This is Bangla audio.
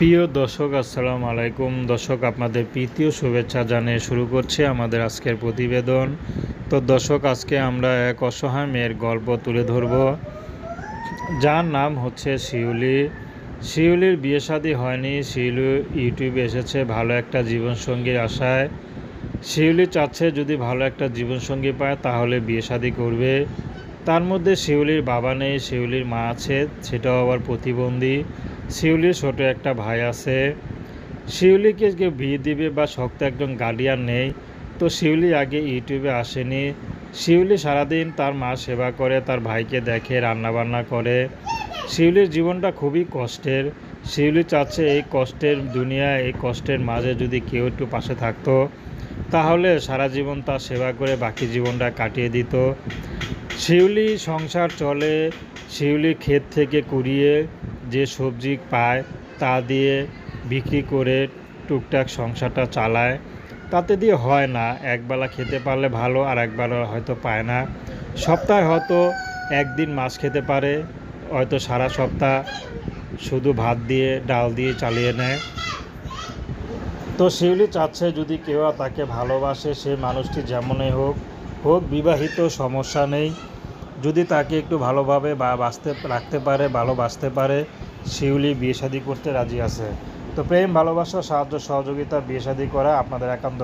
প্রিয় দর্শক, আসসালামু আলাইকুম। দর্শক, আপনাদের প্রীতীয় শুভেচ্ছা জানিয়ে শুরু করছে আমাদের আজকের প্রতিবেদন। তো দর্শক, আজকে আমরা এক অসহায় মেয়ের গল্প তুলে ধরব। যার নাম হচ্ছে শিউলি। শিউলির বিয়ে শাদী হয়নি। শিউলি ইউটিউবে এসেছে ভালো একটা জীবনসঙ্গীর আশায়। শিউলি চাচ্ছে যদি ভালো একটা জীবনসঙ্গী পায়, তাহলে বিয়ে শাদী করবে। তার মধ্যে শিউলির বাবা নেই, শিউলির মা আছে, সেটাও আবার প্রতিবন্ধী। শিউলির ছোট একটা ভাই আছে। শিউলিকে কেউ বিয়ে দিবে বা শক্ত একজন গার্ডিয়ান নেই, তো শিউলি আগে ইউটিউবে আসেনি। শিউলি সারাদিন তার মা সেবা করে, তার ভাইকে দেখে, রান্নাবান্না করে। শিউলির জীবনটা খুবই কষ্টের। শিউলি চাচ্ছে এই কষ্টের দুনিয়া, এই কষ্টের মাঝে যদি কেউ একটু পাশে থাকতো, তাহলে সারা জীবন তার সেবা করে বাকি জীবনটা কাটিয়ে দিত। শিউলি সংসার চলে, শিউলি ক্ষেত থেকে কুড়িয়ে যে সবজি পায় তা দিয়ে বিক্রি করে টুকটাক সংসারটা চালায়। তাতে দিয়ে হয় না, একবেলা খেতে পারলে ভালো আর একবেলা হয়তো পায় না। সপ্তাহে হয়তো একদিন মাছ খেতে পারে, হয়তো সারা সপ্তাহ শুধু ভাত দিয়ে, ডাল দিয়ে চালিয়ে নেয়। তো শিউলি চাচ্ছে যদি কেউ তাকে ভালোবাসে, সে মানুষটি যেমনই হোক হোক বিবাহিত, সমস্যা নেই। যদি তাকে একটু ভালোভাবে বা বাঁচতে, রাখতে পারে, ভালোবাসতে পারে শিউলি বিয়ে শাদী করতে রাজি আছে। তো প্রেম, ভালোবাসা, সাহায্য, সহযোগিতা, বিয়ে শাদী করা আপনাদের একান্ত